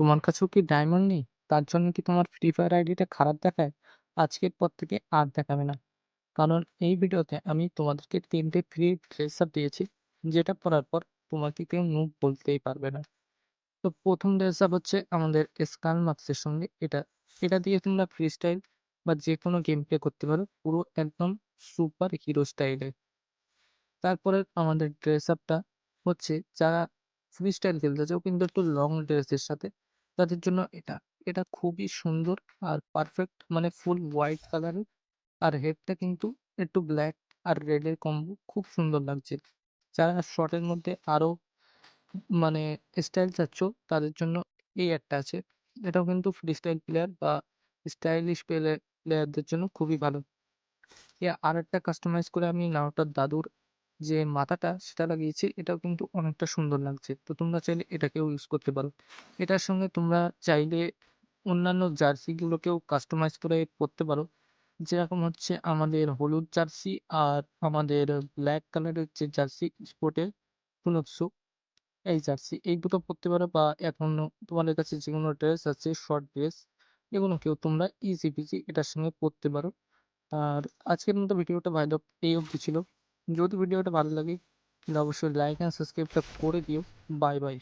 তোমার কাছেও কি ডায়মন্ড নেই? তার জন্য কি তোমার ফ্রি ফায়ার আইডিটা খারাপ দেখায়? আজকের পর থেকে আর দেখাবে না। কারণ এই ভিডিওতে আমি তোমাদেরকে তিনটে ফ্রি ড্রেস আপ দিয়েছি, যেটা পরার পর তোমাকে কেউ নুব বলতেই পারবে না। তো প্রথম ড্রেস আপ হচ্ছে আমাদের স্কাল মাক্সের সঙ্গে এটা। এটা দিয়ে তোমরা ফ্রি স্টাইল বা যেকোনো গেম প্লে করতে পারো পুরো একদম সুপার হিরো স্টাইলে। তারপরে আমাদের ড্রেস আপটা হচ্ছে যারা ফ্রি স্টাইল খেলতে চাও কিন্তু একটু লং ড্রেসের সাথে তাদের জন্য এটা। এটা খুবই সুন্দর আর পারফেক্ট মানে ফুল হোয়াইট কালারের আর হেডটা কিন্তু একটু ব্ল্যাক আর রেডের কম্বো খুব সুন্দর লাগছে। যারা শর্টের মধ্যে আরও মানে স্টাইল চাচ্ছ, তাদের জন্য এই একটা আছে। এটাও কিন্তু ফ্রি স্টাইল প্লেয়ার বা স্টাইলিশ প্লে প্লেয়ারদের জন্য খুবই ভালো। এ আরেকটা কাস্টমাইজ করে আমি নারুটোর দাদুর যে মাথাটা সেটা লাগিয়েছি, এটাও কিন্তু অনেকটা সুন্দর লাগছে। তো তোমরা চাইলে এটাকেও ইউজ করতে পারো। এটার সঙ্গে তোমরা চাইলে অন্যান্য জার্সিগুলোকেও কাস্টমাইজ করে পরতে পারো। যেরকম হচ্ছে আমাদের হলুদ জার্সি আর আমাদের ব্ল্যাক কালারের যে জার্সি স্পোর্টের পুনঃসু এই জার্সি এই দুটো পরতে পারো বা এখনও তোমাদের কাছে যে কোনো ড্রেস আছে শর্ট ড্রেস এগুলোকেও তোমরা ইজি পিজি এটার সঙ্গে পরতে পারো। আর আজকের মতো ভিডিওটা ভাই এই অবধি ছিল। যদি ভিডিওটা ভালো লাগে তাহলে অবশ্যই লাইক অ্যান্ড সাবস্ক্রাইবটা করে দিও। Bye bye.